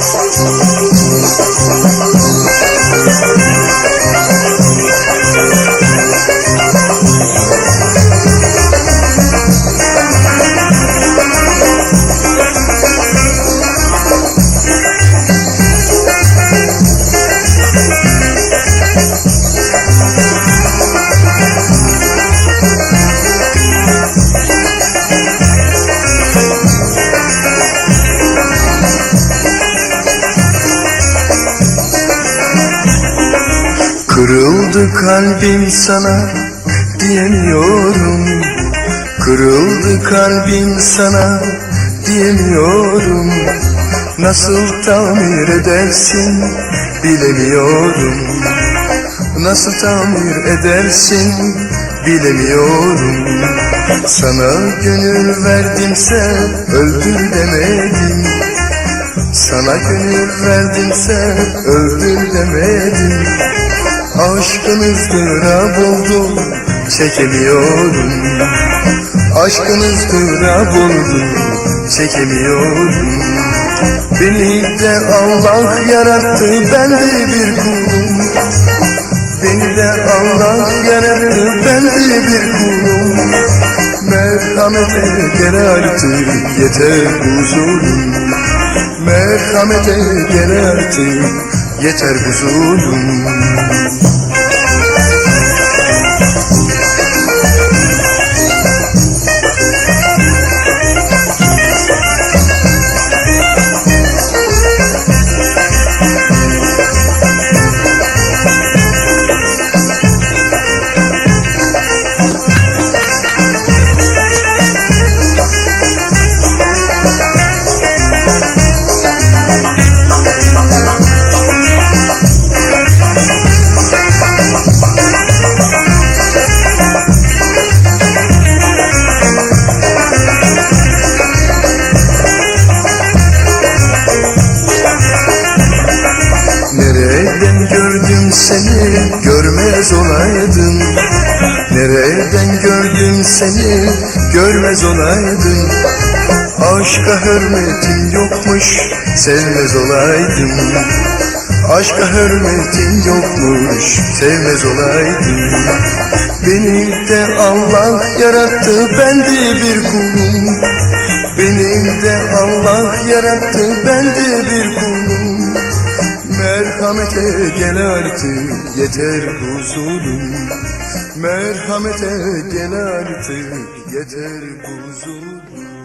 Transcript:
Say so. Kırıldı kalbim sana diyemiyorum. Kırıldı kalbim sana diyemiyorum. Nasıl tamir edersin bilemiyorum. Nasıl tamir edersin bilemiyorum. Sana gönül verdimse öldür demedim. Sana gönül verdimse öldür demedim Aşkınız ızdırap oldu çekemiyorum. Aşkınız ızdırap oldu çekemiyorum. Beni de Allah yarattı ben de bir kulum. Beni de Allah yarattı ben de bir kulum. Merhamete gel artık yeter huzurum Merhamete gel artık yeter huzurum seni görmez olaydım Nereden gördüm seni? Görmez olaydım Aşka hürmetin yokmuş sevmez olaydım Aşka hürmetin yokmuş sevmez olaydım Beni de Allah yarattı ben de bir kulum. Beni de Allah yarattı ben de bir kulum Merhamete gel artık yeter huzurum Merhamete gel artık yeter huzurum